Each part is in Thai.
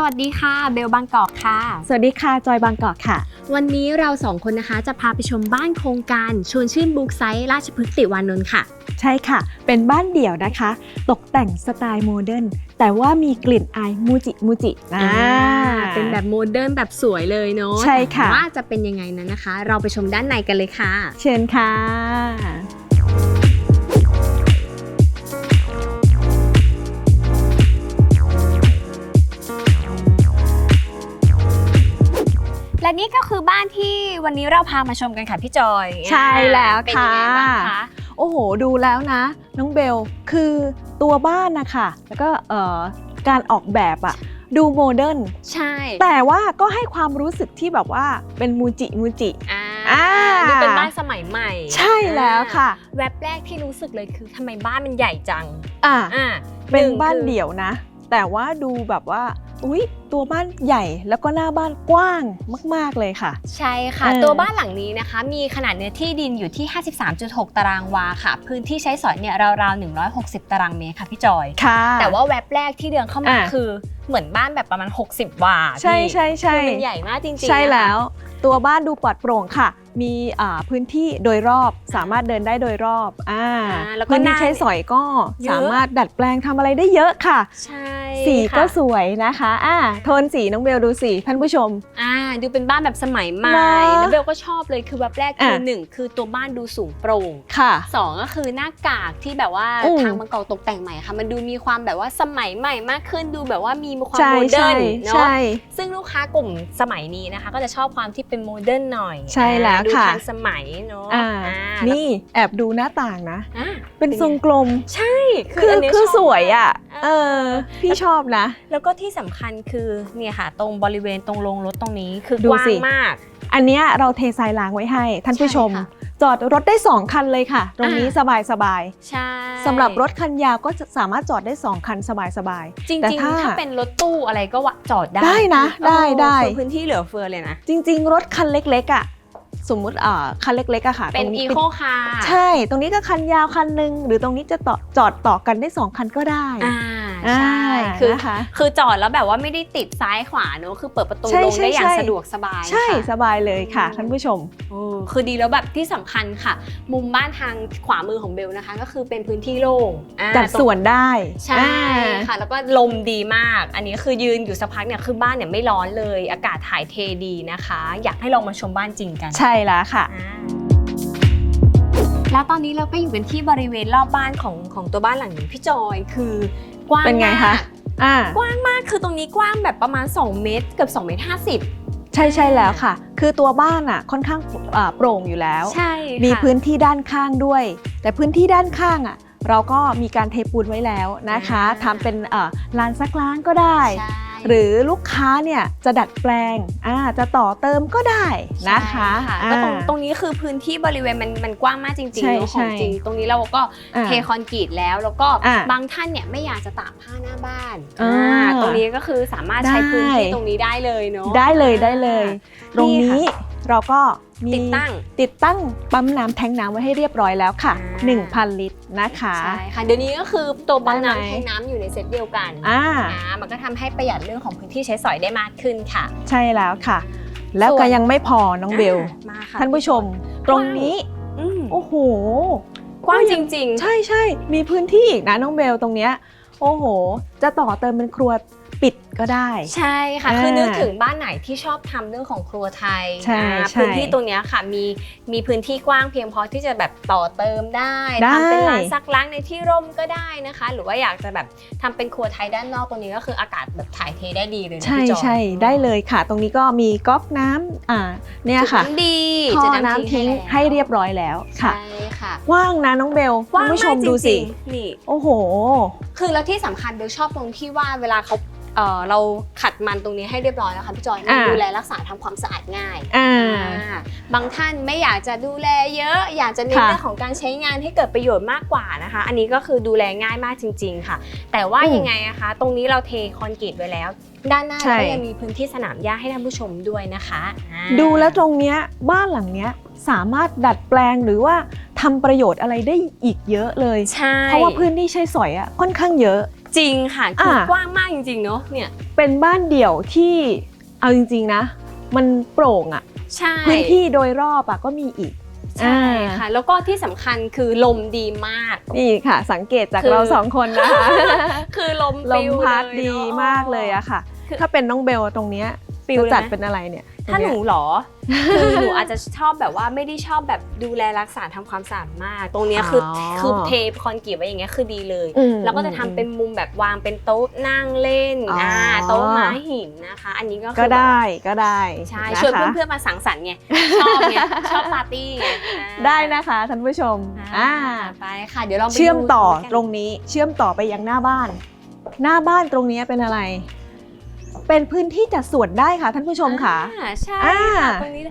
สวัสดีค่ะ เบลบางกอกค่ะ สวัสดีค่ะ จอยบางกอกค่ะ วันนี้เราสองคนนะคะจะพาไปชมบ้านโครงการชวนชื่นบุกไซต์ราชพฤกษ์ติวานนท์ค่ะ ใช่ค่ะ เป็นบ้านเดี่ยวนะคะ ตกแต่งสไตล์โมเดิร์นแต่ว่ามีกลิ่นอายมูจิมูจินะเป็นแบบโมเดิร์นแบบสวยเลยเนาะใช่ค่ะแต่ว่าจะเป็นยังไงนั้นนะคะ เราไปชมด้านในกันเลยค่ะ เชิญค่ะ และนี่ก็คือบ้านที่วันนี้เราพามาชมกันค่ะพี่จอยใช่แล้วเป็นค่ะยังไงบ้างคะโอ้โห ดูแล้วนะ น้องเบลคือตัวบ้านนะคะแล้วก็เอ่อการออกแบบอะดูโมเดิร์นใช่แต่ว่าก็ให้ความรู้สึกที่แบบว่าเป็นมูจิมูจิอ่าอ่าดูเป็นบ้านสมัยใหม่ใช่แล้วค่ะ แวบแรกที่รู้สึกเลยคือทำไมบ้านมันใหญ่จังอะอ่าเป็นหงบ้านคือเดี่ยวนะ แต่ว่าดูแบบว่า อุ๊ย ตัวบ้านใหญ่แล้วก็หน้าบ้านกว้างมาก ๆ เลยค่ะ ใช่ค่ะ เออ ตัวบ้านหลังนี้นะคะ มีขนาดเนื้อที่ดินอยู่ที่ 53.6 ตารางวาค่ะ พื้นที่ใช้สอยเนี่ยราวๆ 160 ตารางเมตรค่ะพี่จอย ค่ะ แต่ว่าแวบแรกที่เดินเข้ามาอะ คือเหมือนบ้านแบบประมาณ 60 วาใช่พี่ใช่ใช่คือมันใหญ่มากจริงๆใช่นะคะ แล้ว ตัวบ้านดูปลอดโปร่งค่ะ มีอ่าพื้นที่โดยรอบสามารถเดินได้โดยรอบอ่าอ่าแล้วก็พื้นหที่น้าใช้สอยก็เยอะ สามารถดัดแปลงทำอะไรได้เยอะค่ะ ใช่ สีค่ะก็สวยนะคะอ่าโทนสีน้องเบลดูสีท่านผู้ชม อ่าดูเป็นบ้านแบบสมัยใหม่เนอะแล้วเบลก็ชอบเลยคือแบบแรกคืออะหนึ่งคือตัวบ้านดูสูงโปร่งค่ะสองก็คือหน้ากากที่แบบว่าอืม ทางบางกอกตกแต่งใหม่ค่ะ มันดูมีความแบบว่าสมัยใหม่มากขึ้นดูแบบว่ามีความใช่โมเดิใช่ร์นเนาะ ใช่ ซึ่งลูกค้ากลุ่มสมัยนี้นะคะ ก็จะชอบความที่เป็นโมเดิร์นหน่อยใช่แล้วดูค่ะ ทันสมัยเนาะอ่าอ่านี่แอบดูหน้าต่างนะ อ่าเป็นทรงกลมใช่ คืออันเนี้ยคือชบสวยอะมากเออ พี่ชอบนะ แล้วก็ที่สำคัญคือเนี่ยค่ะ ตรงบริเวณตรงโรงรถตรงนี้คือดูกว้างสิมาก อันเนี้ยเราเททรายล้างไว้ให้ท่านผู้ชม ใช่ค่ะจอดรถได้ 2 คันเลยค่ะ ตรงนี้อ่า สบายสบายใช่ๆสำหรับรถคันยาวก็จะสามารถจอดได้ 2 คันสบายสบาย จริง แต่ๆถ้าถ้าเป็นรถตู้อะไรก็วะจอดได้ได้นะเออได้ได้ คือพื้นที่เหลือเฟือเลยนะ ๆจริง ๆ รถคันเล็กๆอะสมมุติอ่าคันเล็กๆอะค่ะเป็นตรงอีนี้โคคาร์ใช่ ตรงนี้ก็คันยาวคันหนึ่งหรือตรงนี้จะต่อจอดต่อกันได้ 2 คันก็ได้ อ่าอ่า ใช่คือนะคะคือจอดแล้วแบบว่าไม่ได้ติดซ้ายขวาเนอะคือเปิดประตูใช่ลงได้อย่างใช่ สะดวกสบายใช่ค่ะสบายเลยค่ะอืมท่านผู้ชม เออคือดีแล้วแบบที่สำคัญค่ะ มุมบ้านทางขวามือของเบลนะคะ ก็คือเป็นพื้นที่โล่งอ่าจัดตรง ส่วนได้ใช่อ่า ค่ะ แล้วก็ลมดีมาก อันนี้คือยืนอยู่สักพักเนี่ยคือบ้านเนี่ยไม่ร้อนเลย อากาศถ่ายเทดีนะคะ อยากให้ลองมาชมบ้านจริงกันใช่แล้วค่ะ อ่าแล้วตอนนี้เราก็อยู่กันที่บริเวณรอบบ้านของของตัวบ้านหลังนี้พี่จอย คือ กว้างเป็นไงมากคะอ่ากว้างมากคือตรงนี้กว้างแบบประมาณ 2 เมตร เกือบ2เมตร50ใช่ใช่แล้วค่ะ คือตัวบ้านอะค่อนข้างอ่าโปร่งอยู่แล้ว ใช่ค่ะมีพื้นที่ด้านข้างด้วย แต่พื้นที่ด้านข้างอะเราก็มีการเทปูนไว้แล้วนะคะทำเป็นเอ่อลานซักล้างก็ได้ใช่ หรือลูกค้าเนี่ยจะดัดแปลงอ่าจะต่อเติมก็ได้นะคะใช่อ่าก็ตรงตรงนี้คือพื้นที่บริเวณมันมันกว้างมากจริงใช่ๆเนอะของใช่จริง ตรงนี้เราก็อ่าเทคอนกรีตแล้ว แล้วก็อ่าบางท่านเนี่ยไม่อยากจะตากผ้าหน้าบ้านอ่าอ่าตรงนี้ก็คือสามารถใช้ได้พื้นที่ตรงนี้ได้เลยเนาะได้เลยได้เลย ตรงนี้ค่ะเราก็ มีติดตั้ง ติดตั้งปั๊มน้ำแทงน้ำไว้ให้เรียบร้อยแล้วค่ะอ่า1,000 ลิตรนะคะ ใช่ค่ะ เดี๋ยวนี้ก็คือตัวปั๊มได้ไหมน้ำแทงน้ำอยู่ในเซตเดียวกันอ่าอ่ามันก็ทำให้ประหยัดเรื่องของพื้นที่ใช้สอยได้มากขึ้นค่ะ ใช่แล้วค่ะ แล้วส่ก็วนยังไม่พอน้องเบลอ่ามาค่ะท่านผู้ชม ตรงนี้อืมโอ้โหกว้างจริง ๆ ใช่ใช่มีพื้นที่อีกนะน้องเบลตรงเนี้ยโอ้โห จะต่อเติมเป็นครัว ปิดก็ได้ ใช่ค่ะอ่าคือนึกถึงบ้านไหนที่ชอบทำเรื่องของครัวไทยใช่อ่าใช่พื้นที่ตรงเนี้ยค่ะมีมีพื้นที่กว้างเพียงพอที่จะแบบต่อเติมได้ได้ทำเป็นร้านซักล้างในที่ร่มก็ได้นะคะ หรือว่าอยากจะแบบทำเป็นครัวไทยด้านนอกตรงนี้ก็คืออากาศแบบถ่ายเทได้ดีเลยนะใช่พี่จอยใช่ได้เลยค่ะ ตรงนี้ก็มีก๊อกน้ำอ่าเนี่ยจุดค่ะน้ำดีท่อจุดน้ำทิ้งให้เรียบร้อยแล้วค่ะใช่ค่ะกว้างนะน้องเบลกว้างคุณผู้ชมากมจดูสิริงๆนี่โอ้โห คือแล้วที่สำคัญเบลชอบตรงที่ว่าเวลาเขา เออเราขัดมันตรงนี้ให้เรียบร้อยแล้วค่ะพี่จอยมันอ่า ดูแลรักษาทำความสะอาดง่ายอ่า อ่าบางท่านไม่อยากจะดูแลเยอะ อยากจะเน้นค่ะ เรื่องของการใช้งานให้เกิดประโยชน์มากกว่านะคะ อันนี้ก็คือดูแลง่ายมากจริง ๆ ค่ะ แต่ว่าอืมยังไงนะคะ ตรงนี้เราเทคอนกรีตไว้แล้ว ด้านหน้าใช่เราก็ยังมีพื้นที่สนามหญ้าให้ท่านผู้ชมด้วยนะคะอ่า ดูแล้วตรงเนี้ยบ้านหลังเนี้ยสามารถดัดแปลงหรือว่าทำประโยชน์อะไรได้อีกเยอะเลย ใช่เพราะว่าพื้นที่ใช้สอยอะค่อนข้างเยอะ จริงค่ะคืออะกว้างมากจริงๆเนาะเนี่ยเป็นบ้านเดี่ยวที่เอาจริง ๆ นะ มันโปร่งอะใช่พื้นที่โดยรอบอะก็มีอีกใช่ค่ะ แล้วก็ที่สำคัญคือลมดีมาก นี่ค่ะ สังเกตจากคือ เราสองคนนะคะ คือลมลปิมวพัดเลยดีเนอะ มากเลยอะค่ะ คือถ้าเป็นน้องเบลตรงเนี้ยปิวจะเลยจัดไหม เป็นอะไรเนี่ย ถ้าหนูตรงเยเหรอคือหนูอาจจะชอบแบบว่าไม่ได้ชอบแบบดูแลรักษาทำความสะอาดมาก ตรงเนี้ยคือออคือเทคอนกรีตไว้อย่างเงี้ยคือดีเลยอืมแล้วก็จะทำเป็นมุมแบบวางเป็นโต๊ะนั่งเล่นอ๋ออ่่าโต๊ะไม้หินนะคะ อันนี้ก็คือก็ได้ก็ได้ใช่ะชวนคะเพื่อนๆมาสังสรรค์ไงชอบไงชอบปาร์ตี้ไงอ่าได้นะคะท่านผู้ชมอ่าอ่าไปค่ะเดี๋ยวเราไปเชื่อมต่อดูกันตรงนี้เชื่อมต่อไปยังหน้าบ้าน หน้าบ้านตรงนี้เป็นอะไร เป็นพื้นที่จัดสวนได้ค่ะท่านผู้ชมค่ะอ่าใช่อ่า ค่ะตรงนี้ดู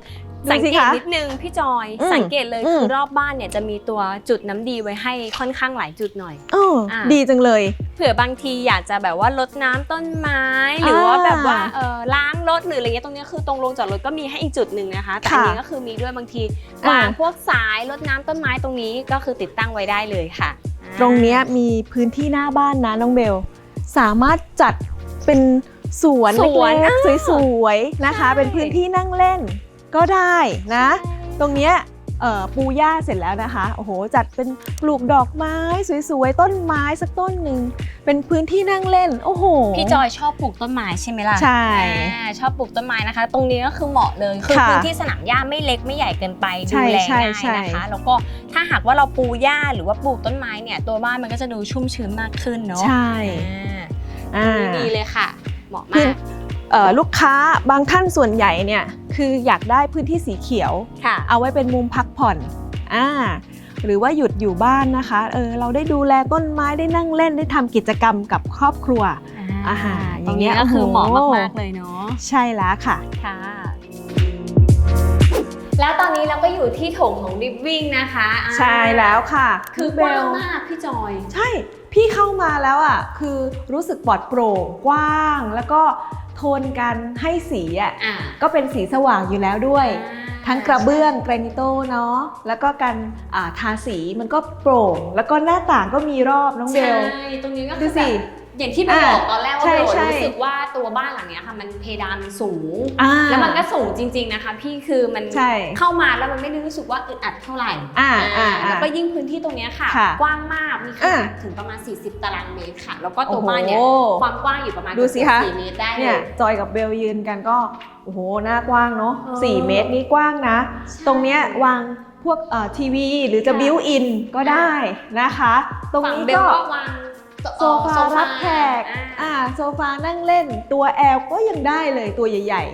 สังสิเกตคะนิดนึงพี่จอย อืมสังเกตเลยอืม คือรอบบ้านเนี่ยจะมีตัวจุดน้ำดีไว้ให้ค่อนข้างหลายจุดหน่อย เอออ่า ดีจังเลย เผื่อบางทีอยากจะแบบว่าลดน้ำต้นไม้ หรือว่าแบบว่าเออล้างรถหรืออะไรเงี้ยตรงเนี้ยคือตรงลงจอดรถก็มีให้อีกจุดหนึ่งนะคะ แต่อันนี้ค่ะก็คือมีด้วยบางทีอ่าวางพวกสายรดน้ำต้นไม้ตรงนี้ก็คือติดตั้งไว้ได้เลยค่ะอ่าตรงเนี้ยมีพื้นที่หน้าบ้านนะน้องเบล สามารถจัดเป็น สวนสวนเล็กอ่าๆสวยๆนะคะใช่เป็นพื้นที่นั่งเล่นก็ได้นะ ตรงเนี้ยเอ่อปูหญ้าเสร็จแล้วนะคะโอ้โหจัดเป็นปลูกดอกไม้สวยๆต้นไม้สักต้นหนึ่งเป็นพื้นที่นั่งเล่นโอ้โหพี่จอยชอบปลูกต้นไม้ใช่ไหมล่ะใช่อ่าชอบปลูกต้นไม้นะคะ ตรงนี้ก็คือเหมาะเลยคือค่ะพื้นที่สนามหญ้าไม่เล็กไม่ใหญ่เกินไปใช่ดูแลใช่ง่ายใช่นะคะแล้วก็ถ้าหากว่าเราปูหญ้าหรือว่าปลูกต้นไม้เนี่ยตัวบ้านมันก็จะดูชุ่มชื้นมากขึ้นเนาะใช่อ่าอ่าตรงนี้ดีเลยค่ะ เหมาะพื้มานกเอ่อลูกค้าบางท่านส่วนใหญ่เนี่ยคืออยากได้พื้นที่สีเขียวค่ะเอาไว้เป็นมุมพักผ่อนอ่าหรือว่าหยุดอยู่บ้านนะคะเออเราได้ดูแลต้นไม้ได้นั่งเล่นได้ทำกิจกรรมกับครอบครัวอาหารตรงนี้อย่างเงี้ยก็คือโอ้โหเหมาะมากๆเลยเนาะใช่แล้วค่ะค่ะแล้วตอนนี้เราก็อยู่ที่โถงของดิฟวิ่งนะคะอ่าใช่แล้วค่ะ คือกเบว้างลมากพี่จอย ใช่ พี่เข้ามาแล้วอะคือรู้สึกปลอดโปร่งกว้าง แล้วก็โทนการให้สีอะอ่า ก็เป็นสีสว่างอยู่แล้วด้วย ทั้งกระเบื้องแกรนิโตเนาะแล้วก็การอ่าทาสีมันก็โปร่ง แล้วก็หน้าต่างก็มีรอบน้องเบใช่ลตรงนี้ก็ดูคือแบสิบ อย่างที่เบลอ่าบอกตอนแรกว่าใช่เบลใช่รู้สึกว่าตัวบ้านหลังเนี้ยค่ะมันเพดานมันสูงอ่าแล้วมันก็สูงจริง ๆนะคะ พี่คือมันใช่เข้ามาแล้วมันไม่ได้รู้สึกว่าอึดอัดเท่าไหร่อ่าอ่าแล้วก็ยิ่งพื้นที่ตรงเนี้ยค่ะค่ะกว้างมากมีขนาดอ่าถึงประมาณ 40 ตารางเมตรค่ะ แล้วก็ตัวบ้านเนี่ยโอ้โหความกว้างอยู่ประมาณดูสิคะเกือบ4เมตรได้เลเนี่ยยจอยกับเบลยืนกันก็โอ้โหหน้ากว้างเนาะเออสี่เมตรนี่กว้างนะ ตรงเนี้ยวางพวกเอ่อทีวีหรือจะค่ะบิวอินก็ได้นะคะ ตรงฝั่งนี้เบลก็ก็วาง โซฟารับแขกอ่าอ่าโซฟานั่งเล่น ตัวแอลก็ยังได้เลยตัวใหญ่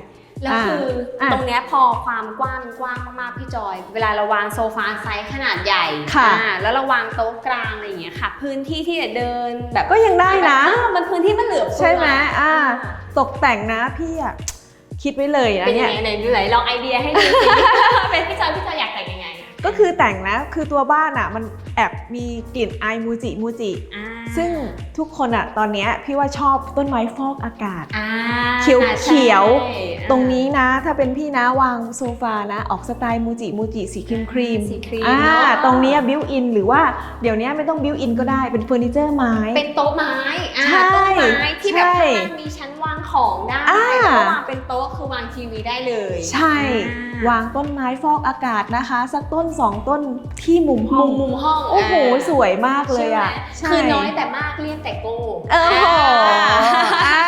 แล้วคืออาตรงเนี้ยพอความกว้างมันกว้างมากๆพี่จอย เวลาเราวางโซฟาไซส์ขนาดใหญ่ค่ะอ่าแล้วเราวางโต๊ะกลางอะไรอย่างเงี้ยค่ะ พื้นที่ที่จะเดินแบบๆก็ยังได้นะอ้าวมันพื้นที่มันเหลือเฟือใช่ไหมอ่าตกแต่งนะพี่อะคิดไว้เลยนะเป็นยัเนี่งยไงไหนดูไหนลองไอเดียให้ดูสิเป็นพี่จอยพี่จอยอยากแต่งยังไงอะ ก็คือแต่งนะคือตัวบ้านอะมันแอบมีกลิ่นไอายมูจิมูจิ อ่าซึ่งทุกคนอะตอนเนี้ยพี่ว่าชอบต้นไม้ฟอกอากาศ อ่าเขียวเขียว ใช่ตรงนี้นะถ้าเป็นพี่นะวางโซฟานะ ออกสไตล์มูจิมูจิสีครีมครีมสีครีมอ่าเนอะตรงเนี้บิวอินหรือว่าเดี๋ยวนี้ไม่ต้องบิวอินก็ได้เป็นเฟอร์นิเจอร์ไม้ เป็นโต๊ะไม้อ่าใช่โต๊ะไม้ที่แบบใช่ข้างล่างมีชั้นวางของได้อ่า แล้วก็วางเป็นโต๊ะคือวางทีวีได้เลยใช่ อ่ วางต้นไม้ฟอกอากาศนะคะ สักต้นสองต้นที่มุมห้อมุงมมุมห้องโอ้โหาสวยมากเลยอะใช่ไหมคือน้อยแต่มากเรียกแต่โก้เออโหอ่าอ่า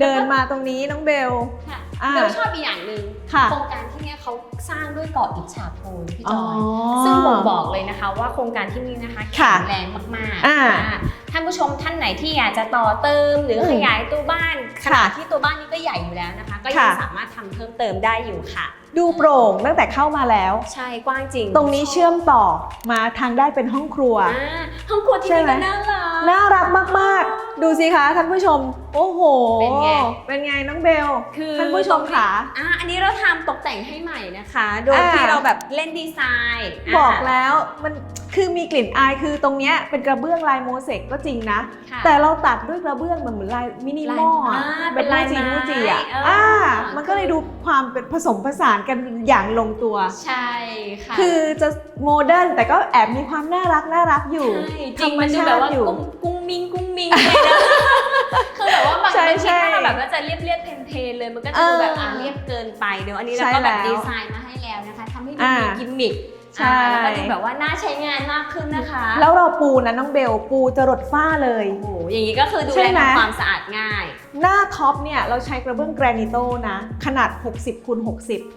เดินมาตรงนี้น้องเบล ค่ะอ่าเบลชอบอีกอย่างหนึ่งค่ะ โครงการที่เนี่ยเขาสร้างด้วยเกาะอิฐฉาปูนพี่จอ๋ออยซึ่งบ่งบอกเลยนะคะว่าโครงการที่นี่นะคะแข็ค่ะงแรงมากๆอ่าอ่าท่านผู้ชมท่านไหนที่อยากจะต่อเติม หรืออืมขยายตัวบ้านขค่ะนาดที่ตัวบ้านนี้ก็ใหญ่อยู่แล้วนะคะ ก็ยังค่ะ สามารถทำเพิ่มเติมได้อยู่ค่ะ ดูโปร่งตั้งแต่เข้ามาแล้ว ใช่กว้างจริงตรงนี้เชื่อมต่อมาทางด้านเป็นห้องครัว อ่าห้องครัวที่ใช่นี่ไหม ก็น่ารัก น่ารักมากๆ ดูสิคะท่านผู้ชม โอ้โห เป็นไง เป็นไงน้องเบลคือท่านผู้ชมค่ะอ่าอันนี้เราทำตกแต่งให้ใหม่นะคะ โดยอ่า ที่เราแบบเล่นดีไซน์าบอกแล้วมัน คือมีกลิ่นอายคือตรงเนี้ยเป็นกระเบื้องลายโมเสกก็จริงนะ ค่ะแต่เราตัดด้วยกระเบื้องมันเหมือนลายมินิมอลลายอะอ่าแบเป็บนลาลายยจีไม้มูจิอะเอออ่อ่ามันก็เลยดูความเป็นผสมผสานกันอย่างลงตัว ใช่ค่ะคือจะโมเดิร์นแต่ก็แอบมีความน่ารักน่ารักอยู่ ใช่จริงมันดูธรรมชาติแบบว่าอยู่กุ้งกุ้งมิงกุ้งมิงเลยนะคือแบบว่าบางใช่บางทีใช่ถ้าเราแบบว่าจะเรียบเรียบๆเพลนๆเลยมันก็จะดูแบบเอออ่อ่าเรียบเกินไปเดี๋ยวอันนี้เราใช่ก็แบบแล้วดีไซน์มาให้แล้วนะคะทำให้ดูอ่ามีกิมมิค ใช่ อ่าแล้วก็ดูแบบว่าน่าใช้งานมากขึ้นนะคะแล้วเราปูนะน้องเบลปูจะรดฝ้าเลย โอ้โหอย่างนี้ก็คือดูใช่แลไหมทำความสะอาดง่าย หน้าท็อปเนี่ยเราใช้กระเบื้องแกรนิโตนะ ขนาด 60คูณโ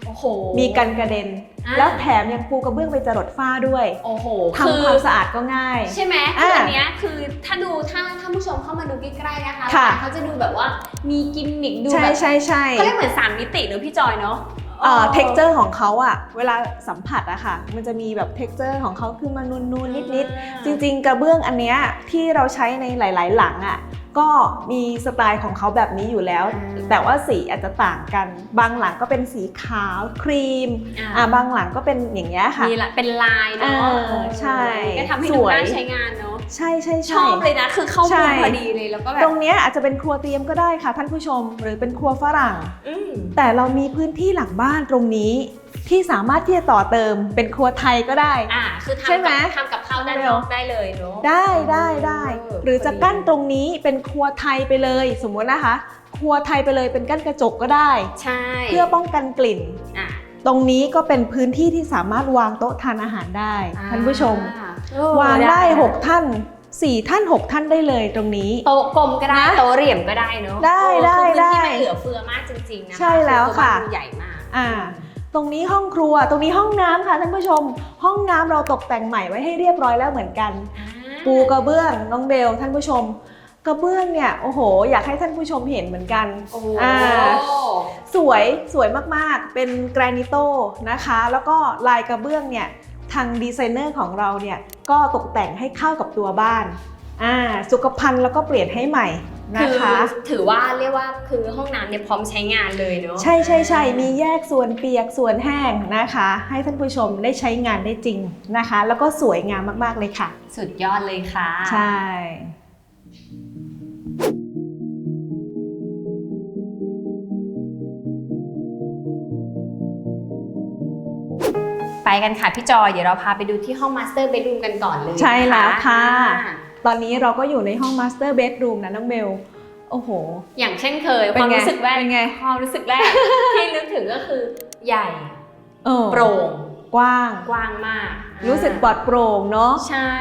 อ้โห60มีกันกระเด็น อ่า แล้วแถมยังปูกระเบื้องไปจรดฝ้าด้วยโอ้โหทำความสะอาดก็ง่าย ใช่ไหมคืออ่าอันเนี้ยคือถ้าดูถ้าถ้าผู้ชมเข้ามาดูใกล้ๆนะคะค่ะเขาจะดูแบบว่ามีกิมมิคดูใช่แบบใช่ใช่ เขาเรียกเหมือนสามมิติเนอะพี่จอยเนอะ เอ่อ texture ของเขาอะเวลาสัมผัสอะค่ะ มันจะมีแบบ texture ของเขาคือมานูนๆนิดๆ จริง ๆ กระเบื้องอันเนี้ยที่เราใช้ในหลาย ๆ หลังอะ่ะก็มีสไตล์ของเขาแบบนี้อยู่แล้วอืมแต่ว่าสีอาจจะต่างกัน บางหลังก็เป็นสีขาวครีมอ่าอ่าบางหลังก็เป็นอย่างเงี้ยค่ะมีละเป็นลายเนาะเออใช่ก็ทำให้สดูวยน่าใช้งานเนาะ ใช่ใช่ชใช่ อบเลยนะ คือเข้าใช่มุมพอดีเลยแล้วก็แบตบรงเนี้ยอาจจะเป็นครัวเตรียมก็ได้ค่ะ ท่านผู้ชม หรือเป็นครัวฝรั่ง อืมแต่เรามีพื้นที่หลังบ้านตรงนี้ ที่สามารถที่จะต่อเติมเป็นครัวไทยก็ได้ อ่าคือใช่ทำไหมกับทำกับข้าวด้านนอกได้เลยเนาะได้ได้ได้เออหรือจะกั้นตรงนี้เป็นครัวไทยไปเลย สมมตินะคะ ครัวไทยไปเลยเป็นกั้นกระจกก็ได้ ใช่เพื่อป้องกันกลิ่น อะตรงนี้ก็เป็นพื้นที่ที่สามารถวางโต๊ะทานอาหารได้ ท่านผู้ชม อ่าเออ วางได้ 6 ท่าน 4 ท่าน 6 ท่านได้เลยตรงนี้ โต๊ะกลมก็ได้นะโต๊ะเหลี่ยมก็ได้เนาะได้เออได้คือพื้นที่ได้มันเหลือเฟือมากจริงๆนะคะใช่แล้วอตัวค่ะบ้านมันใหญ่มากอ่าตรงนี้ห้องครัวตรงนี้ห้องน้ำค่ะท่านผู้ชม ห้องน้ำเราตกแต่งใหม่ไว้ให้เรียบร้อยแล้วเหมือนกันอ่าปูกระเบื้องน้องเบลท่านผู้ชม กระเบื้องเนี่ยโอ้โห อยากให้ท่านผู้ชมเห็นเหมือนกันโอ้โหอ่าสวยสวยมากๆ เป็นแกรนิโตนะคะ แล้วก็ลายกระเบื้องเนี่ย ทางดีไซเนอร์ของเราเนี่ยก็ตกแต่งให้เข้ากับตัวบ้านอ่าสุขภัณฑ์แล้วก็เปลี่ยนให้ใหม่นะคะอถือว่าเรียกว่าคือห้องน้ำเนี่ยพร้อมใช้งานเลยเนาะใช่ใช่ใช่มีแยกส่วนเปียกส่วนแห้งนะคะ ให้ท่านผู้ชมได้ใช้งานได้จริงนะคะ แล้วก็สวยงามมากๆเลยค่ะ สุดยอดเลยค่ะ ใช่ ไปกันค่ะพี่จอยเดี๋ยวเราพาไปดูที่ห้องมาสเตอร์เบดรูมกันก่อนเลยนใช่แล้วค่ะอ่าตอนนี้เราก็อยู่ในห้องมาสเตอร์เบดรูมนะน้องเบลโอ้โห อย่างเช่นเคยเป็คนวามไงรู้สึกแรกเป็นไงความรู้สึกแรกที่นึกถึงก็คือใหญ่เออโปร่งกว้างกว้างมาก รู้สึกปลอดโปร่งเนาะใช่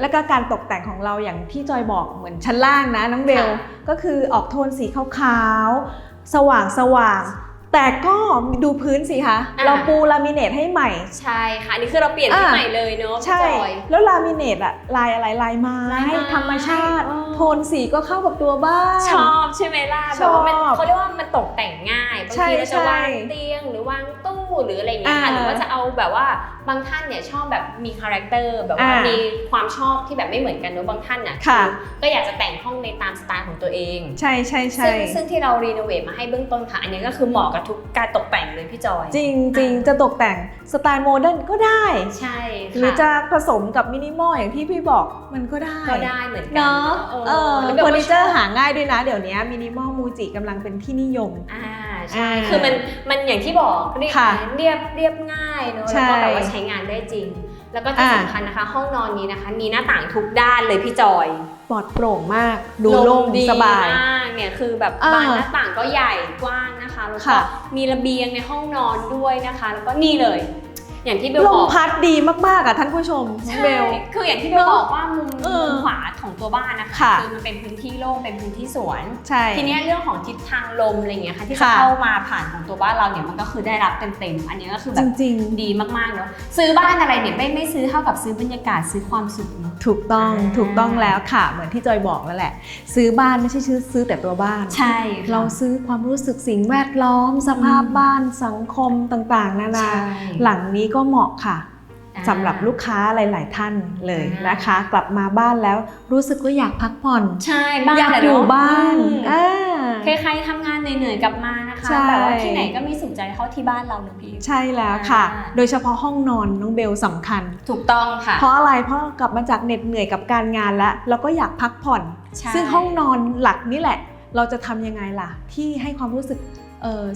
แล้วก็การตกแต่งของเราอย่างที่จอยบอกเหมือนชั้นล่างนะน้องเบลค่ะก็คือออกโทนสีขาวๆสว่างสว่างๆ แต่ก็ดูพื้นสิคะเราปูลามิเนตให้ใหม่ ใช่ค่ะอันนี่คือเราเปลี่ยนที่อ่า ใหม่เลยเนาะพี่ใช่จอย แล้วลามิเนตอะลายอะไรลายไม้ลายไม้ธรรมชาติ อ๋อ โทนสีก็เข้ากับตัวบ้าน ชอบใช่ไหมล่ะชแบอบบว่ามันเขาเรียกว่ามันตกแต่งง่ายบางใช่ทีเราจะวางใช่ เตียงหรือวางตู้ หรืออะไรอย่างเงี้ยค่ะอ่าหรือว่าจะเอาแบบว่าบางท่านเนี่ยชอบแบบมีคาแรคเตอร์แบบว่าอ่ามีมีความชอบที่แบบไม่เหมือนกันเนอะบางท่านน่ะค่ะอก็อยากจะแต่งห้องในตามสไตล์ของตัวเอง ใช่ใช่ใช่ซึ่งซึ่งที่เรารีโนเวทมาให้เบื้องต้นค่ะ อันนี้ก็คือเหมาะกับทุกการตกแต่งเลยพี่จอย จริงจริงจะตกแต่งสไตล์โมเดิร์นก็ได้ใช่ค่ะหรือจะผสมกับมินิมอลอย่างที่พี่บอกมันก็ได้ก็ได้เหมือนกัเนาะเออเออแล้วเฟอแบบร์นิว่าเจอร์ชบหาง่ายด้วยนะ เดี๋ยวนี้มินิมอลมูจิกำลังเป็นที่นิยมอ่า ใช่อ่าคือมันมันอย่างที่บอกเรียกค่ะเรียบเรียบง่ายเนอะใช่แล้วก็แบบว่าใช้งานได้จริง แล้วก็ที่อ่าสำคัญนะคะ ห้องนอนนี้นะคะ มีหน้าต่างทุกด้านเลยพี่จอยปลอดโปร่งมาก ดูโล่งดีสบายมากเนี่ยคือแบบอ่าบานหน้าต่างก็ใหญ่กว้างนะคะแล้วก็ค่ะมีระเบียงในห้องนอนด้วยนะคะ แล้วก็นี่เลย อย่างที่เบลลบมอกพัดดีมากๆอะท่านผู้ชมน้องใช่เบลคืออย่างที่เบลบอกว่ามุมเออมุมขวาของตัวบ้านนะคะ ค่ะ คือมันเป็นพื้นที่โล่งเป็นพื้นที่สวน ใช่ ทีเนี้ยเรื่องของทิศทางลมอะไรเงี้ยค่ะที่จะค่ะ เข้ามาผ่านของตัวบ้านเราเนี่ยมันก็คือได้รับเต็มๆอันนี้ก็คือแบจบริงดีมากๆเนาะซื้อบ้านอะไรเนี่ยไม่ไม่ซื้อเท่ากับซื้อบรรยากาศซื้อความสุขเนาะ ๆ ถูกต้องอ่า ถูกต้องแล้วค่ะ เหมือนที่จอยบอกแล้วแหละ ซื้อบ้านไม่ใช่ซื้อซื้อแต่ตัวบ้าน ใช่ค่ะเราซื้อความรู้สึกสิ่งแวดล้อม สภาพอืมบ้านสังคมต่างๆ นานา ใช่ หลังนี้ก็เหมาะค่ะอ่าสำหรับลูกค้าหลาย ๆ ท่านเลยอ่านนะคะ กลับมาบ้านแล้วรู้สึกว่าอยากพักผ่อน ใช่บ้านอยากะอยู่เนะบ้านอืมอ่าใครๆทำงานเหนื่อย ๆ กลับมานะคะใช่แบบว่าที่ไหนก็มีสุขใจเท่าที่บ้านเราเลยพี่ ใช่แล้วค่ะอ่าโดยเฉพาะห้องนอนน้องเบลสำคัญ ถูกต้องค่ะ เพราะอะไรเพราะกลับมาจากเหน็ดเหนื่อยกับการงานแล้วเราก็อยากพักผ่อนใช่ซึ่งห้องนอนหลักนี่แหละ เราจะทำยังไงล่ะ ที่ให้ความรู้สึกเออ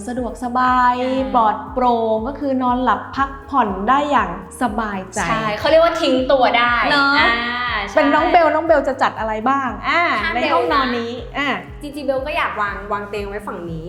สะดวกสบายอ่าปลอดโปร่งก็คือนอนหลับพักผ่อนได้อย่างสบายใจ ใช่เขาเรียกว่าทิ้งตัวได้เนอะอ่าใช่เป็นน้องเบลน้องเบลจะจัดอะไรบ้างอ่าถ้าในเบลห้องนอนนะนี้อ่าจริงๆเบลก็อยากวางวางเตียงไว้ฝั่งนี้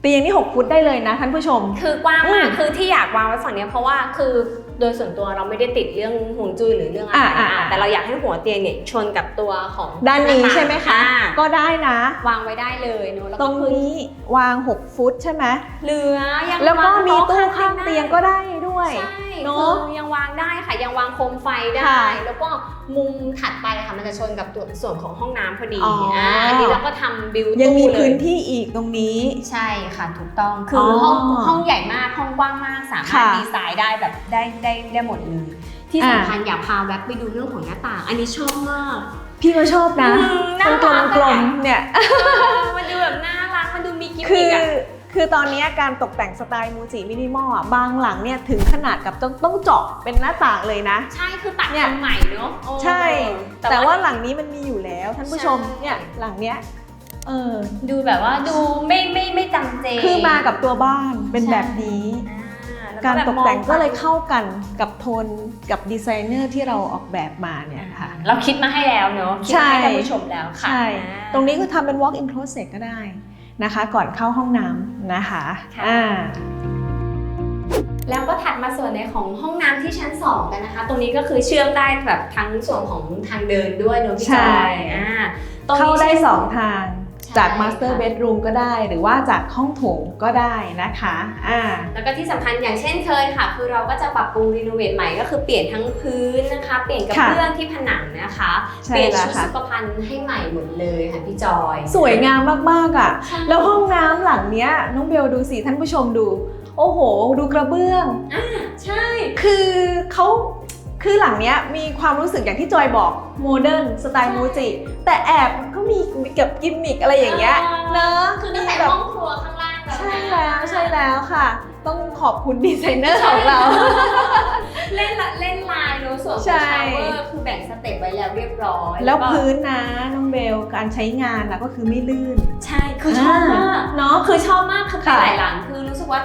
เตียงนี่6ฟุตได้เลยนะท่านผู้ชม คือกว้างมากอืมคือที่อยากวางไว้ฝั่งเนี้ยเพราะว่าคือ โดยส่วนตัวเราไม่ได้ติดเรื่องห่วงจุ้ยหรือเรื่องอะไรอ่าอ่าอะแต่เราอยากให้หัวเตียงเนี่ยชนกับตัวของด้านนี้ต่งใช่ไหมคะอ่าก็ได้นะ วางไว้ได้เลยเนอะแล้วตรก็งพื้นนี้วาง 6 ฟุตใช่ไหมเหลือยังแล้วก็วางมีโต๊ะตู้ข้างเตียงก็ได้ด้วย ใช่เนคือะอยังวางได้ค่ะยังวางโคมไฟได้ ค่ะแล้วก็มุมถัดไปค่ะมันจะชนกับตัวส่วนของห้องน้ำพอดีอ๋ออ่าอันนี้เราก็ทำบิวยังมีตู้เลยพื้นที่อีกตรงนี้ ใช่ค่ะถูกต้องคือออห้องห้องใหญ่มากห้องกว้างมากสามารถค่ะ ดีไซน์ได้แบบได้ได้ได้หมดเลย ที่อ่าสำคัญอยากพาแวบไปดูเรื่องของหน้าต่าง อันนี้ชอบมาก พี่ก็ชอบนะอืมน่ามันกลรัมกกลอะมๆเนี่ยมันดูแบบน่ารักมันดูมีกิมคืมิอกอะคือตอนนี้การตกแต่งสไตล์มูจิมินิมอลอะบางหลังเนี่ยถึงขนาดกับต้องต้องเจาะเป็นหน้าต่างเลยนะ ใช่คือตัดเนี่ยทำใหม่เนาะโอ้ใช่ แต่ว่าหลังนี้มันมีอยู่แล้วท่านผู้ชมใช่เนี่ยหลังเนี้ยเออดูแบบว่าดูไม่ไม่ไม่จำเจ คือมากับตัวบ้านเป็นแบบนี้อ่าล้ว การแบบตกแต่งมอก็เลยเข้ากันกับโทนกับดีไซเนอร์ที่เราออกแบบมาเนี่ยค่ะ เราคิดมาให้แล้วเนาะคิดมาให้ใช่ท่านผู้ชมแล้วค่ะ ใช่อ่าตรงนี้ก็ทำเป็น walk in closet ก็ได้นะคะ ก่อนเข้าห้องน้ำนะคะค่ะอ่าแล้วก็ถัดมาส่วนในของห้องน้ำที่ชั้น 2 กันนะคะ ตรงนี้ก็คือเชื่อมได้แบบทั้งส่วนของทางเดินด้วยเนอะพี่จใช่อยอ่าตรงนี้เข้าได้ใช่สอง ทางใช่จาก master ค่ะ bedroom ก็ได้ หรือว่าจากห้องโถงก็ได้นะคะอ่าแล้วก็ที่สำคัญอย่างเช่นเคยค่ะ คือเราก็จะปรับปรุงรีโนเวทใหม่ก็คือเปลี่ยนทั้งพื้นนะคะ เปลี่ยนกระค่ะเบื้องที่ผนังนะคะใช่เปลี่ยนแล้วชุดค่ะสุขภัณฑ์ให้ใหม่หมดเลยค่ะพี่จอย สวยงามมากๆอะใช่แล้วห้องน้ำหลังเนี้ยน้องเบลดูสิท่านผู้ชมดู โอ้โห ดูกระเบื้องใช่ คือเขา คือหลังเนี้ยมีความรู้สึกอย่างที่จอยบอกโมเดิร์นสไตล์มูจิแต่แอบก็มีเก็บกิมมิกอะไรอย่างเงี้ยเนอะคือตั้งแต่มีแบบห้องครัวข้างล่างแบบใช่นั้นแล้วใช่แล้วค่ะ ต้องขอบคุณดีไซเนอร์ของเรา เล่นละเล่นลายเนอะส่วนของใช่ชาวเวอร์คือแบ่งสเต็ปไว้แล้วเรียบร้อย แล้วก็พื้นนะน้องเบลการใช้งานนะก็คือไม่ลื่น ใช่คือชอบมากเนาะคือชอบมากคือไปค่ะหลายหลังคือรู้สึกว่า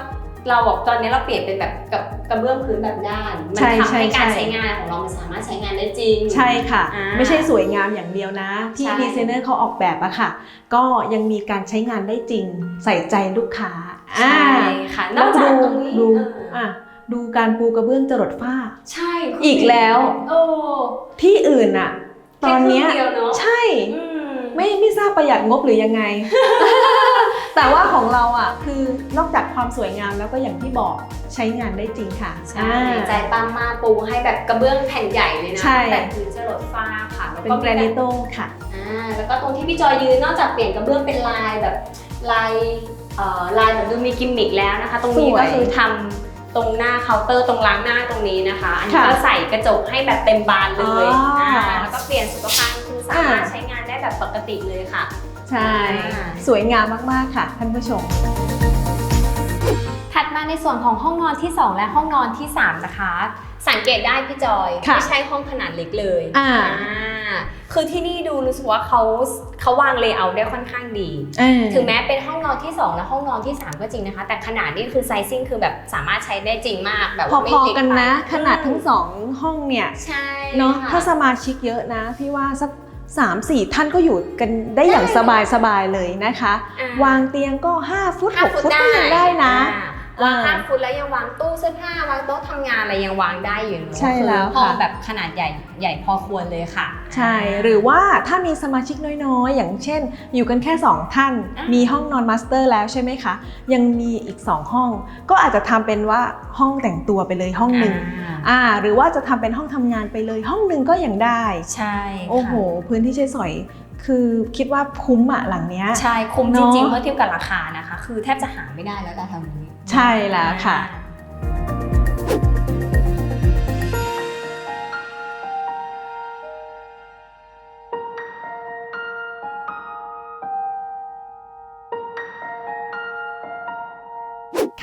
เราแบบตอนนี้เราเปลี่ยนเป็นแบบกับกระเบื้องพื้นแบบด้าน มัใช่ทำใช่ให้การใช่ ใช้งานของเรา มันสามารถใช้งานได้จริง ใช่ค่ะ อ่าไม่ใช่สวยงามอย่างเดียวนะ ที่ใช่ ดีไซเนอร์เขาออกแบบอะค่ะ ก็ยังมีการใช้งานได้จริง ใส่ใจลูกค้าใช่อ่าค่ะนแล้อวกจากดูตรงนี้ดูเออออะดูการปูกระเบื้องจรดฝ้า ใช่คือีกแล้ว โอ้ที่อื่นอะตอนเนี้ยแค่ครึ่งเดียวเนอะใช่ อืม ไม่ไม่ทราบประหยัดงบหรือยังไง แต่ว่าของเราอะคือนอกจากความสวยงามแล้วก็อย่างที่บอกใช้งานได้จริงค่ะใช่อ่าใจปั้มมาปูให้แบบกระเบื้องแผ่นใหญ่เลยนะใช่แต่พื้นจะหลดฟ้าค่ะแล้วเป็นก็แกรนิโตค่ะอ่าแล้วก็ตรงที่พี่จอยยืนนอกจากเปลี่ยนกระเบื้องเป็นลายแบบลายเอ่อลายแบบดูมีกิมมิกแล้วนะคะ ตรงนี้สวยก็คือทำตรงหน้าเคาน์เตอร์ตรงล้างหน้าตรงนี้นะคะ อันนี้ค่ะก็ใส่กระจกให้แบบเต็มบานเลยอ๋ออ่าแล้วก็เปลี่ยนสุขภัณฑ์คือสามารถอ่าใช้งานได้ แบบปกติเลยค่ะ ใช่อ่าสวยงามมาก ๆ ค่ะ ท่านผู้ชม ถัดมาในส่วนของห้องนอนที่ 2 และห้องนอนที่ 3 นะคะ สังเกตได้พี่จอยค่ะไม่ใช่ห้องขนาดเล็กเลยอ่าอ่าคือที่นี่ดูรู้สึกว่าเขาเขาวางเลเยอร์ได้ค่อนข้างดีเออถึงแม้เป็นห้องนอนที่ 2 และห้องนอนที่ 3 ก็จริงนะคะ แต่ขนาดนี้คือไซซิ่งคือแบบสามารถใช้ได้จริงมากแบบพว่าไม่อเล็กๆกันนะไปขนาดทั้งสองห้องเนี่ยใช่เนาะค่ถ้าสมาชิกเยอะนะ พี่ว่าสัก 3 4 ท่านก็อยู่กันได้อย่างสบายสบายๆเลยนะคะอ่วางเตียงก็ 5 ฟุตห้า6ฟุตก็ยังได้นะอ่า วางอ่าห้าฟุตแล้วยังวางตู้เสื้อผ้าวางโต๊ะทำงานอะไรยังวางได้อยู่เนอะใช่แล้วคือห้องค่ะ แบบขนาดใหญ่ใหญ่พอควรเลยค่ะ ใช่ หรือว่าถ้ามีสมาชิกน้อยๆ อย่างเช่น อยู่กันแค่ 2 ท่าน อะ มีห้องนอนมาสเตอร์แล้วใช่ไหมคะ ยังมีอีก 2 ห้อง ก็อาจจะทำเป็นว่าห้องแต่งตัวไปเลยห้องหนึ่งอ่าอ่าหรือว่าจะทำเป็นห้องทำงานไปเลยห้องหนึ่งก็ยังได้ ใช่ค่ะโอ้โห พื้นที่ใช้สอย คือคิดว่าคุ้มอะหลังเนี้ย ใช่คุ้มเนจอะริงๆเมื่อเทียบกับราคานะคะ คือแทบจะหาไม่ได้แล้วราคานี้ ใช่แล้วค่ะ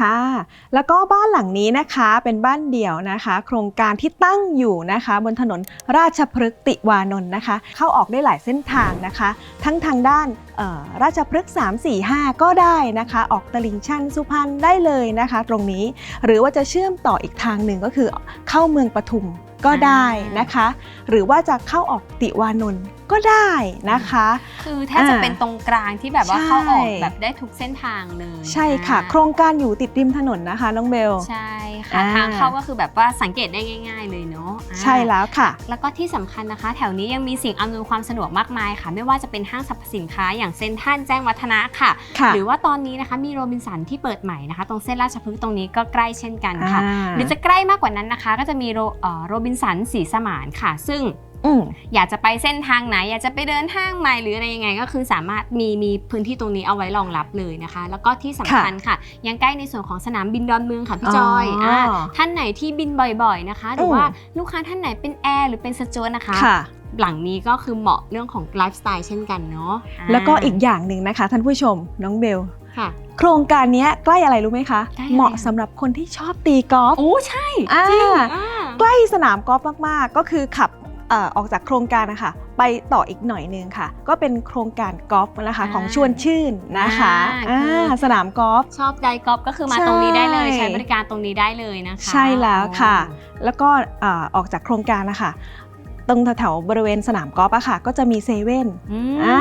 ค่ะ แล้วก็บ้านหลังนี้นะคะเป็นบ้านเดี่ยวนะคะ โครงการที่ตั้งอยู่นะคะ บนถนนราชพฤกษ์ติวานนท์นะคะ เข้าออกได้หลายเส้นทางนะคะ ทั้งทางด้าน ราชพฤกษ์3 4 5 ก็ได้นะคะ ออกตลิ่งชันสุพรรณได้เลยนะคะ ตรงนี้หรือว่าจะเชื่อมต่ออีกทางหนึ่งก็คือเข้าเมืองปทุมก็ได้นะคะ หรือว่าจะเข้าออกติวานนท์ ก็ได้นะคะ คือแทบจะอ่าเป็นตรงกลางที่แบบว่าใช่เข้าออกแบบได้ทุกเส้นทางเลยใช่ค่ะอ่าโครงการอยู่ติดริมถนนนะคะน้องเบลใช่ค่ะอ่าทางเข้าก็คือแบบว่าสังเกตได้ง่าย ๆ เลยเนาะอ่าใช่แล้วค่ะ แล้วก็ที่สำคัญนะคะ แถวนี้ยังมีสิ่งอำนวยความสะดวกมากมายค่ะ ไม่ว่าจะเป็นห้างสรรพสินค้าอย่างเซ็นทรัลแจ้งวัฒนะค่ะค่ะหรือว่าตอนนี้นะคะมีโรบินสันที่เปิดใหม่นะคะ ตรงเส้นราชพฤกษ์ตรงนี้ก็ใกล้เช่นกันค่ะอ่าหรือจะใกล้มากกว่านั้นนะคะ ก็จะมีโรเอ่อโรบินสันสีสมานค่ะ ซึ่ง อืมอยากจะไปเส้นทางไหน อยากจะไปเดินห้างใหม่หรืออะไรยังไง ก็คือสามารถมีมีพื้นที่ตรงนี้เอาไว้รองรับเลยนะคะ แล้วก็ที่สำคัญค่ะ ยังใกล้ในส่วนของสนามบินดอนเมืองค่ะพี่จอยอ๋ออ่าท่านไหนที่บินบ่อยๆนะคะ หรืออม ว่าลูกค้าท่านไหนเป็นแอร์หรือเป็นสจวตนะคะ ค่ะ หลังนี้ก็คือเหมาะเรื่องของไลฟ์สไตล์เช่นกันเนาะาแล้วก็อีกอย่างหนึ่งนะคะ ท่านผู้ชมน้องเบล ค่ะ โครงการเนี้ยใกล้อะไรรู้ไหมคะ ใกล้อะไร เหมาะสำหรับคนที่ชอบตีกอล์ฟโอ้ใช่อ่าจริงอ่า ใกล้สนามกอล์ฟมาก ๆ ก็คือขับเอ่อออกจากโครงการนะคะไปต่ออีกหน่อยนึงค่ะ ก็เป็นโครงการกอล์ฟนะคะอ่าของชวนชื่นนะคะอ่าคืออ่าสนามกอล์ฟชอบไดกอล์ฟก็คือมาใช่ตรงนี้ได้เลยใช้บริการตรงนี้ได้เลยนะคะ ใช่แล้วค่ะ แล้วก็เอ่อออกจากโครงการนะคะตรงแถวๆบริเวณสนามกอล์ฟอะค่ะ ก็จะมีเซเว่นอืมอ่า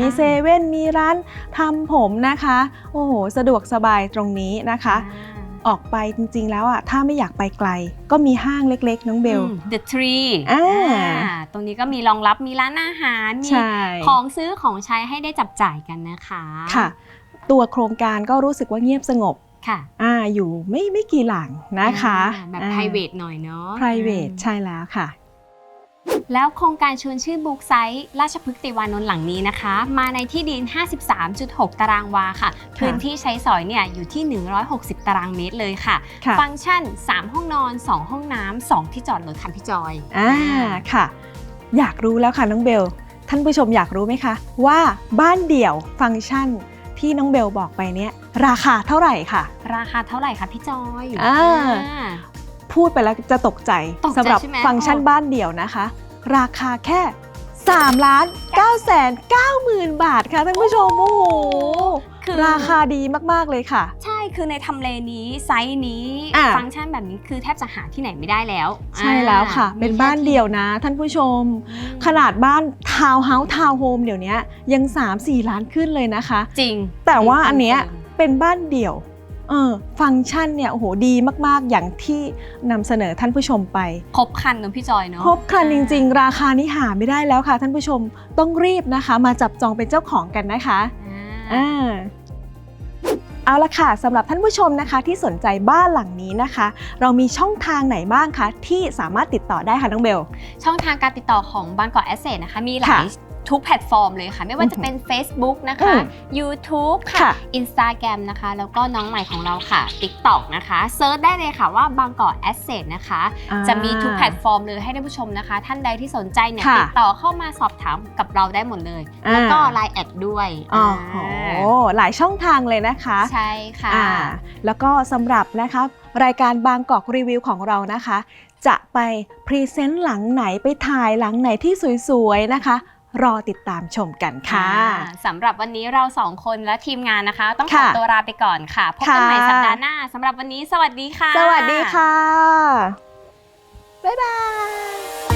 มีเซเว่นมีร้านทำผมนะคะ โอ้โห สะดวกสบายตรงนี้นะคะ อ่าออกไปจริงๆแล้วอะถ้าไม่อยากไปไกล ก็มีห้างเล็กๆ น้องเบลอืม The Tree อ่าอ่าตรงนี้ก็มีรองรับมีร้านอาหาร มีใช่ของซื้อของใช้ให้ได้จับจ่ายกันนะคะค่ะ ตัวโครงการก็รู้สึกว่าเงียบสงบค่ะอ่าอยู่ไม่ไม่กี่หลังนะคะอ่าแบบอ่า private หน่อยเนาะ private อืมใช่แล้วค่ะ แล้วโครงการชวนชื่อบุ๊กไซต์ราชพฤกษ์ติวานนท์หลังนี้นะคะ มาในที่ดิน 53.6 ตารางวาค่ะ พื้นที่ใช้สอยเนี่ยอยู่ที่ 160 ตารางเมตรเลยค่ะ ค่ะฟังก์ชัน 3 ห้องนอน 2 ห้องน้ำ 2 ที่จอดรถค่ะพี่จอย อ่าค่ะ อยากรู้แล้วค่ะน้องเบล ท่านผู้ชมอยากรู้ไหมคะ ว่าบ้านเดี่ยวฟังก์ชันที่น้องเบลบอกไปเนี้ยราคาเท่าไหร่ค่ะ ราคาเท่าไหร่คะพี่จอยอ่า อ่า พูดไปแล้วจะตกใจตกใจสำหรับใช่ไหม ฟังก์ชันอ๋อบ้านเดี่ยวนะคะ ราคาแค่3ล้าน9แสน9หมื่นบาทค่ะท่านผู้ชมโอ้โหคือราคาดีมากๆเลยค่ะ ใช่คือในทำเลนี้ไซส์นี้ อะ ฟังก์ชันแบบนี้คือแทบจะหาที่ไหนไม่ได้แล้วใช่แล้วค่ะ อ่เป็นมีแค่บ้านเดี่ยวนะ ท่านผู้ชมอืมขนาดบ้านทาวน์เฮาส์ทาวน์โฮมเดี๋ยวนี้ยัง 3-4 ล้านขึ้นเลยนะคะ จริงแต่ว่าอันเนี้ยคฟิร์มเป็นบ้านเดี่ยว เออฟังก์ชันเนี่ยโอ้โหดีมากๆ อย่างที่นำเสนอท่านผู้ชมไป ครบครันเนอะพี่จอยเนาะครบครันจริง ๆ ราคานี้หาไม่ได้แล้วค่ะ ท่านผู้ชมต้องรีบนะคะ มาจับจองเป็นเจ้าของกันนะคะอ่าอ่าเอาละค่ะสำหรับท่านผู้ชมนะคะที่สนใจบ้านหลังนี้นะคะ เรามีช่องทางไหนบ้างคะที่สามารถติดต่อได้ค่ะน้องเบล ช่องทางการติดต่อของบางกอกแอสเซทนะคะ มีหลายค่ะ ทุกแพลตฟอร์มเลยค่ะ ไม่ว่าจะเป็น Facebook นะคะอืม YouTube ค่ะ ค่ะ Instagram นะคะ แล้วก็น้องใหม่ของเราค่ะ TikTok นะคะเซิร์ชได้เลยค่ะว่าบางกอกแอสเซทนะคะ อ่า จะมีทุกแพลตฟอร์มเลยให้ท่านผู้ชมนะคะ ท่านใดที่สนใจเนี่ยค่ะติดต่อเข้ามาสอบถามกับเราได้หมดเลย อ่า แล้วก็ Line แอดด้วยอ๋อโหหลายช่องทางเลยนะคะใช่ค่ะ อ่าแล้วก็สำหรับนะคะรายการบางกอกรีวิวของเรานะคะ จะไปพรีเซนต์หลังไหนไปถ่ายหลังไหนที่สวยๆนะคะ รอติดตามชมกันค่ะอ่าสำหรับวันนี้เราสองคนและทีมงานนะคะ ต้องขอค่ะตัวลาไปก่อนค่ะพบกันใหม่ค่ะสัปดาห์หน้าสำหรับวันนี้ สวัสดีค่ะ สวัสดีค่ะ บ๊ายบาย